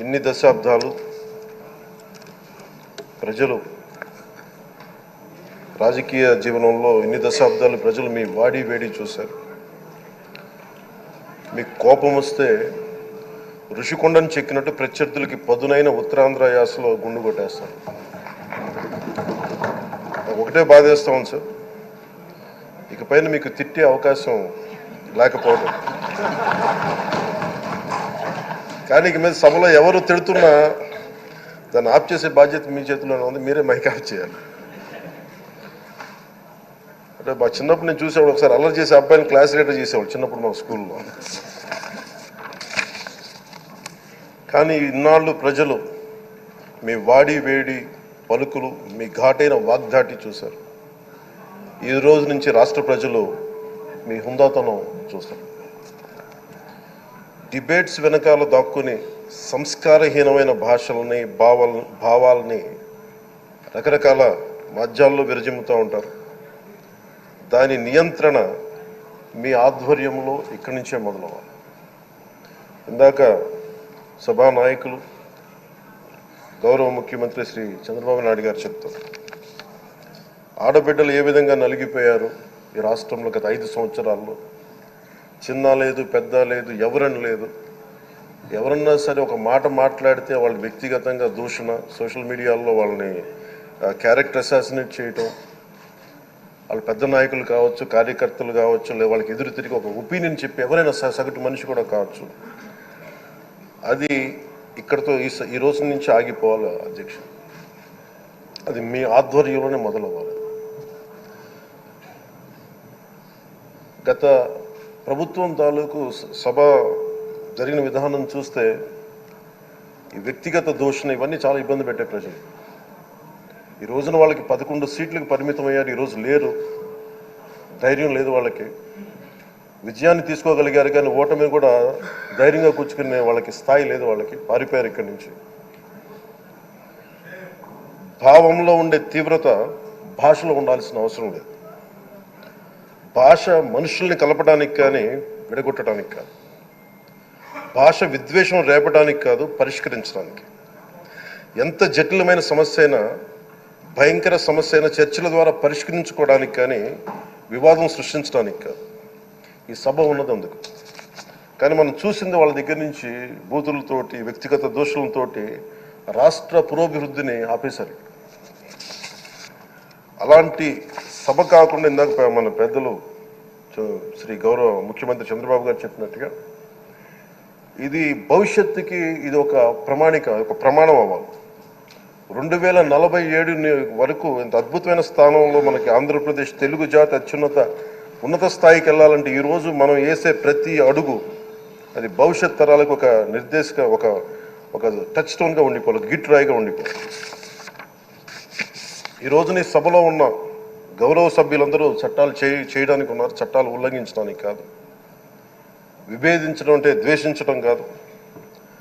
ఇన్ని దశాబ్దాలు ప్రజలు రాజకీయ జీవనంలో ఇన్ని దశాబ్దాలు ప్రజలు మీ వాడి వేడి చూశారు? మీకు కోపం వస్తే ఋషికొండను చెక్కినట్టు ప్రత్యర్థులకి పదునైన ఉత్తరాంధ్ర యాసలో గుండు కొట్టేస్తారు. ఒకటే బాధేస్తా ఉంది సార్. ఇకపైన మీకు తిట్టే అవకాశం లేకపోవడం. కానీ ఇక మీద సభలో ఎవరు తిడుతున్నా దాన్ని ఆఫ్ చేసే బాధ్యత మీ చేతిలోనే ఉంది మీరే మైక్ ఆఫ్ చేయాలి. అంటే మా చిన్నప్పుడు నేను చూసేవాడు ఒకసారి అల్లరి చేసే అబ్బాయిని క్లాస్ లీడర్ చేసేవాడు చిన్నప్పుడు మా స్కూల్లో. కానీ ఇన్నాళ్ళు ప్రజలు మీ వాడి వేడి పలుకులు మీ ఘాటైన వాగ్దాటి చూశారు. ఈ రోజు నుంచి రాష్ట్ర ప్రజలు మీ హుందాతనం చూస్తారు. డిబేట్స్ వెనకాల దాక్కుని సంస్కారహీనమైన భాషలని భావాల భావాలని రకరకాల మాధ్యాల్లో విరజిమ్ముతూ ఉంటారు. దాని నియంత్రణ మీ ఆధ్వర్యంలో ఇక్కడి నుంచే మొదలవ్వాలి. ఇందాక సభా నాయకులు గౌరవ ముఖ్యమంత్రి శ్రీ చంద్రబాబు నాయుడు గారు చెప్తారు. ఆడబిడ్డలు ఏ విధంగా నలిగిపోయారు ఈ రాష్ట్రంలో గత ఐదు సంవత్సరాల్లో? చిన్న లేదు పెద్ద లేదు ఎవరని లేదు. ఎవరన్నా సరే ఒక మాట మాట్లాడితే వాళ్ళు వ్యక్తిగతంగా దూషణ సోషల్ మీడియాలో వాళ్ళని క్యారెక్టర్ అసాసినేట్ చేయటం వాళ్ళు పెద్ద నాయకులు కావచ్చు కార్యకర్తలు కావచ్చు లేదా వాళ్ళకి ఎదురు తిరిగి ఒక ఒపీనియన్ చెప్పి ఎవరైనా స- సగటు మనిషి కూడా కావచ్చు. అది ఇక్కడతో ఈ స- ఈ రోజు నుంచి ఆగిపోవాలి అధ్యక్ష. అది మీ ఆధ్వర్యంలోనే మొదలవ్వాలి. గత ప్రభుత్వం తాలూకు స- సభ జరిగిన విధానం చూస్తే ఈ వ్యక్తిగత దూషణ ఇవన్నీ చాలా ఇబ్బంది పెట్టే ప్రజలు. ఈ రోజున వాళ్ళకి పదకొండు సీట్లకు పరిమితం అయ్యారు ఈరోజు లేరు. ధైర్యం లేదు వాళ్ళకి. విజయాన్ని తీసుకోగలిగారు కానీ ఓటమి కూడా ధైర్యంగా కూర్చుకునే వాళ్ళకి స్థాయి లేదు వాళ్ళకి పారిపోయారు ఇక్కడి నుంచి. భావంలో ఉండే తీవ్రత భాషలో ఉండాల్సిన అవసరం లేదు. భాష మనుషుల్ని కలపడానికి కానీ విడగొట్టడానికి కాదు. భాష విద్వేషం రేపడానికి కాదు పరిష్కరించడానికి. ఎంత జటిలమైన సమస్య అయినా భయంకర సమస్య అయినా చర్చల ద్వారా పరిష్కరించుకోవడానికి కానీ వివాదం సృష్టించడానికి కాదు. ఈ సభ ఉన్నది అందుకు. కానీ మనం చూసింది వాళ్ళ దగ్గర నుంచి బూతులతోటి వ్యక్తిగత దోషులతోటి రాష్ట్ర పురోభివృద్ధిని ఆపేశారు. అలాంటి సభ కాకుండా ఇందాక మన పెద్దలు శ్రీ గౌరవ ముఖ్యమంత్రి చంద్రబాబు గారు చెప్పినట్టుగా ఇది భవిష్యత్తుకి ఇది ఒక ప్రమాణిక ఒక ప్రమాణం అవ్వాలి. రెండు వేల నలభై ఏడు వరకు ఇంత అద్భుతమైన స్థానంలో మనకి ఆంధ్రప్రదేశ్ తెలుగు జాతి అత్యున్నత ఉన్నత స్థాయికి వెళ్ళాలంటే ఈరోజు మనం వేసే ప్రతి అడుగు అది భవిష్యత్ తరాలకు ఒక నిర్దేశక ఒక ఒక టచ్ స్టోన్గా ఉండిపోవాలి గిట్ రాయిగా ఉండిపోవాలి. ఈ నీ సభలో ఉన్న గౌరవ సభ్యులందరూ చట్టాలు చేయ చేయడానికి ఉన్నారు చట్టాలు ఉల్లంఘించడానికి కాదు. విభేదించడం అంటే ద్వేషించడం కాదు.